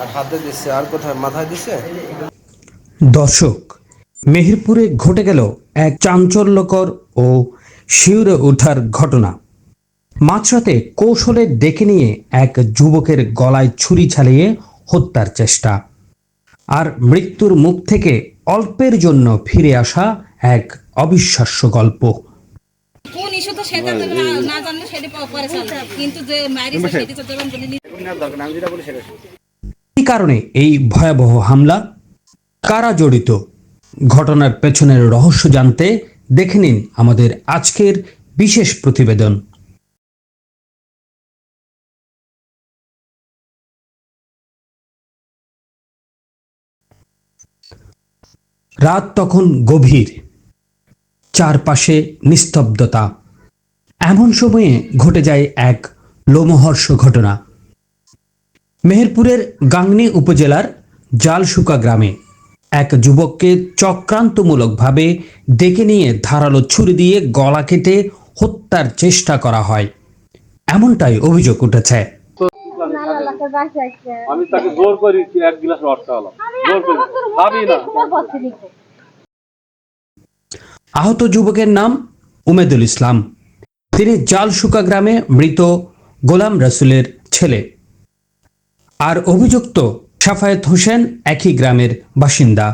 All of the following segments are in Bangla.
আর হাতে দিচ্ছে আর কোথায়? মাথায় দিচ্ছে দর্শক মেহেরপুরে ঘটে গেল এক চাঞ্চল্যকর ও শিউরে ওঠার ঘটনা। মাঝরাতে কৌশলে ডেকে নিয়ে এক যুবকের গলায় ছুরি চালিয়ে হত্যার চেষ্টা। আর মৃত্যুর মুখ থেকে অল্পের জন্য ফিরে আসা এক অবিশ্বাস্য গল্প। ইস্যু তো সেটা তো না না জানলে সেটা প- পরে চলবে। কিন্তু যে মারিছে সেটা তো দেবেন বলে নি- কি কারণে এই ভয়াবহ হামলা? কারা জড়িত? ঘটনার পেছনের রহস্য জানতে দেখে নিন আমাদের আজকের বিশেষ প্রতিবেদন। রাত তখন গভীর। চারপাশে নিস্তব্ধতা। এমন সময়ে ঘটে যায় এক লোমহর্ষ ঘটনা। মেহেরপুরের গাংনী উপজেলার জালশুকা গ্রামে এক যুবককে চক্রান্তমূলকভাবে ডেকে নিয়ে ধারালো ছুরি দিয়ে গলা কেটে হত্যার চেষ্টা করা হয়। এমনটাই অভিযোগ উঠেছে। আমি তাকে জোর করি এক গ্লাস রস খাওয়ালাম। জোর করি। খাবি না। আহত যুবকের নাম উমেদুল ইসলাম। তিনি জালশুকা গ্রামে মৃত গোলাম রসুলের ছেলে। আর অভিযুক্ত সাফায়েত হোসেন একই গ্রামের বাসিন্দা।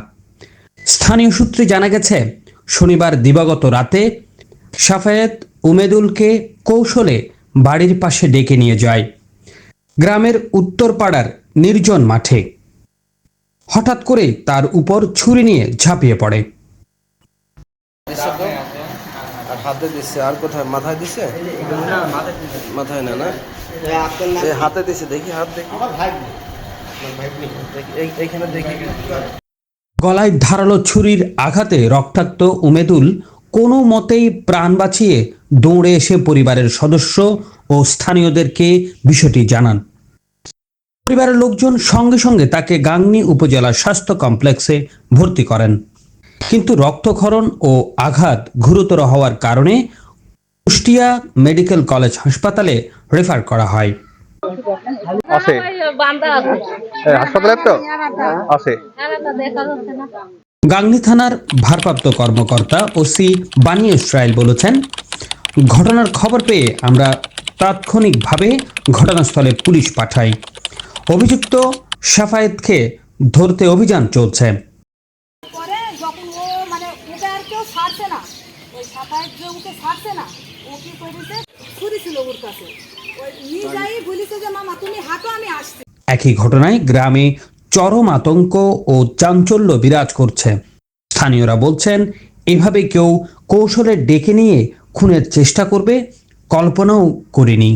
স্থানীয় সূত্রে জানা গেছে, শনিবার দিবাগত রাতে সাফায়েত উমেদুলকে কৌশলে বাড়ির পাশে ডেকে নিয়ে যায় গ্রামের উত্তরপাড়ার নির্জন মাঠে। হঠাৎ করে তার উপর ছুরি নিয়ে ঝাঁপিয়ে পড়ে। হাতে দিচ্ছে আর কোথায়? মাথায় দিচ্ছে মাথায় না না? হাতে দিচ্ছে দেখি হাত দেখি। দেখি, এইখানে দেখি। গলায় ধারালো ছুরির আঘাতে রক্তাক্ত উমেদুল কোনো মতেই প্রাণ বাঁচিয়ে দৌড়ে এসে পরিবারের সদস্য ও স্থানীয়দেরকে বিষয়টি জানান। পরিবারের লোকজন সঙ্গে সঙ্গে তাকে গাংনী উপজেলা স্বাস্থ্য কমপ্লেক্সে ভর্তি করেন। কিন্তু রক্তক্ষরণ ও আঘাত গুরুতর হওয়ার কারণে কুষ্টিয়া মেডিকেল কলেজ হাসপাতালে রেফার করা হয়। আছে। হাসপাতালে তো? আছে। গাংনী থানার ভারপ্রাপ্ত কর্মকর্তা ওসি বানি ইসরায়েল বলেছেন ঘটনার খবর পেয়ে আমরা তাৎক্ষণিকভাবে ঘটনাস্থলে পুলিশ পাঠাই। অভিযুক্ত সাফায়েতকে ধরতে অভিযান চলছে। মানে ওকে আর কেউ ছাড়ছে না। ওই সাপায় যে ওকে ছাড়ছে না ও কি করেছে? ছুরি ছিল ওর কাছে। ওই নিয়ে যাই বলেছে যে মামা তুমি হাঁটো আমি আসছি। একই ঘটনায় গ্রামে চরম আতঙ্ক ও চাঞ্চল্য বিরাজ করছে। স্থানীয়রা বলছেন এভাবে কেউ কৌশলে ডেকে নিয়ে খুনের চেষ্টা করবে কল্পনাও করিনি।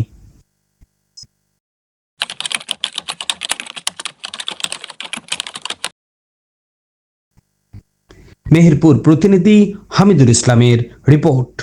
মেহেরপুর প্রতিনিধি হামিদুল ইসলামের রিপোর্ট।